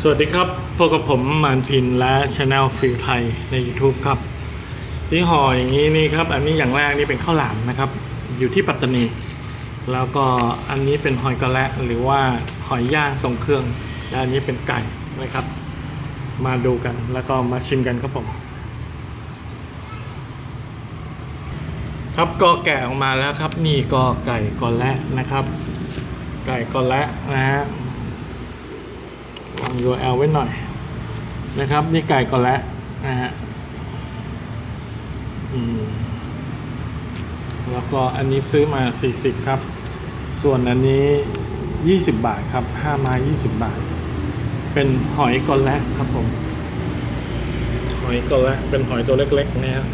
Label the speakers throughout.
Speaker 1: สวัสดีครับพบกับผมมานพินและช anel ฟิลไทยใน YouTube ครับที่ห่ออย่างนี้นี่ครับ อันนี้อย่างแรกนี่เป็นข้าวหลามนะครับ อยู่ที่ปัตตานี แล้วก็อันนี้เป็นหอยกระและหรือว่าหอยย่างทรงเครื่อง และอันนี้เป็นไก่นะครับ มาดูกันแล้วก็มาชิมกันครับผม ครับก็แกะออกมาแล้วครับ นี่ก็ไก่กอและนะครับ ไก่กอและนะฮะ วาง URL ไว้หน่อยนะครับ นี่ไก่ก่อนแล้วนะฮะแล้วก็อันนี้ซื้อมา 40 ครับ ส่วนอันนี้ 20 บาทครับ5ไม้20 บาท เป็นหอยกอและครับผม หอยกอและเป็นหอยตัวเล็กๆนะฮะ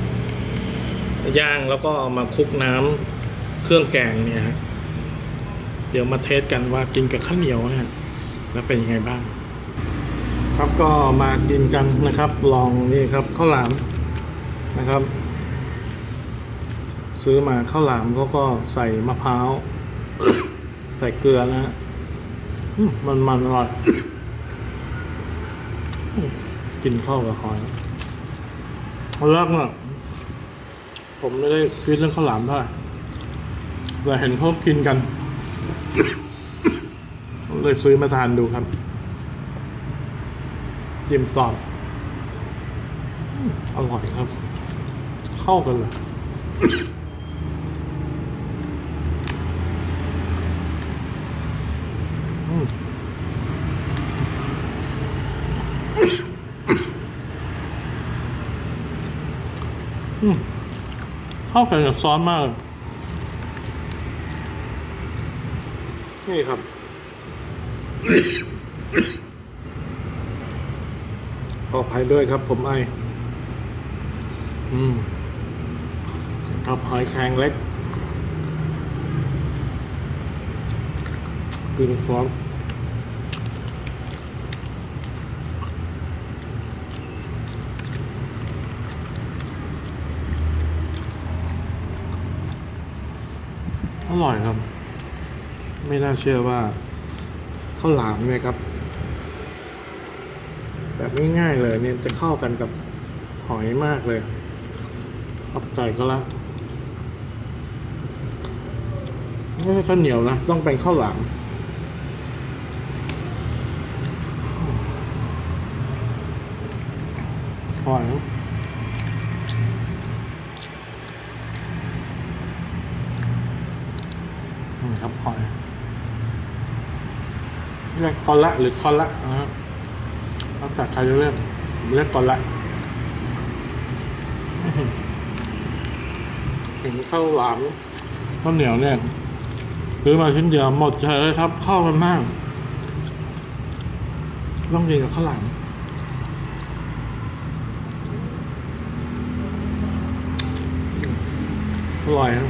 Speaker 1: ย่างแล้วก็เอามาคลุกน้ำเครื่องแกงเนี่ยฮะเดี๋ยวมาเทสกันว่ากินกับข้าวเหนียวเนี่ยแล้วเป็นยังไงบ้าง ครับก็มากินกันนะครับ ลองนี่ครับข้าวหลามนะครับ ซื้อมาข้าวหลามเขาก็ใส่มะพร้าว ใส่เกลือนะฮะมันมันอร่อยกินข้าวกับหอยเอาแรกเนี่ยผมไม่ได้คิดเรื่องข้าวหลามเท่าไหร่แต่เห็นเขากินกัน เลยซื้อมาทานดูครับ จิ้มซอสอืมอร่อยครับ เข้ากันเลยเข้ากันกับซอสมากเลยนี่ครับ ขออภัยด้วยครับผมไออืมครับหอยแครงเล็กกินฟอสอร่อยครับ ไม่น่าเชื่อว่าข้าวหลามเนี่ยครับ แบบง่ายๆเลยเนี่ยจะเข้ากันกับหอยมากเลยอับไก่ก็ละไม่ใช่ข้าวเหนียวนะ ต้องเป็นข้าวหลามหอยนะครับหอยเรียกคอละหรือคอละนะฮะ แล้วแต่ใครจะเลือกผมเลือกก่อนละอื้อหือถึงข้าวหลามข้าวเหนียวเนี่ยซื้อมาชิ้นเดียวหมดใจเลยครับเข้ากันมากต้องกินกับข้าวหลามอร่อยครั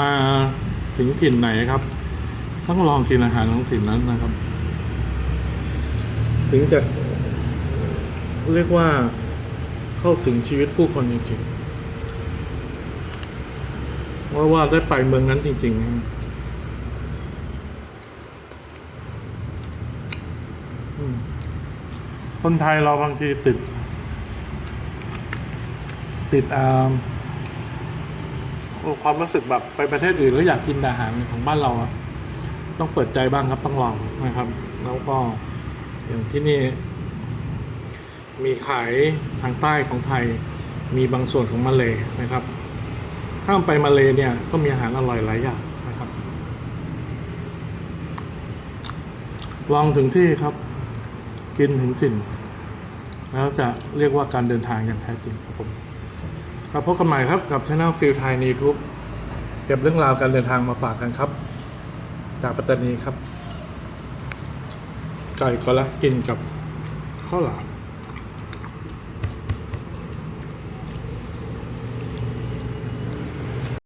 Speaker 1: มาถึงถิ่นไหนครับ ต้องลองกินอาหารของถิ่นนั้นนะครับ ถึงจะเรียกว่าเข้าถึงชีวิตผู้คนจริงๆว่าว่าได้ไปเมืองนั้นจริงๆนะครับอืมคนไทยเราบางทีติด ติดอ่า ความรู้สึกแบบไปประเทศอื่นแล้วอยากกินอาหารของบ้านเราอะต้องเปิดใจบ้างครับต้องลองนะครับ แล้วก็อย่างที่นี่ มีขายทางใต้ของไทย มีบางส่วนของมาเลยนะครับ ข้ามไปมาเลยเนี่ยก็มีอาหารอร่อยหลายอย่างนะครับ ลองถึงที่ครับ กินถึงถิ่น แล้วจะเรียกว่าการเดินทางอย่างแท้จริงครับผม ครับพบกันใหม่ครับกับช anel ฟิลไทยในยูทูบเก็บเรื่องราวการเดินทางมาฝากกันครับ จากปัตตานีครับ ไก่ก็ละกินกับข้าวหลาม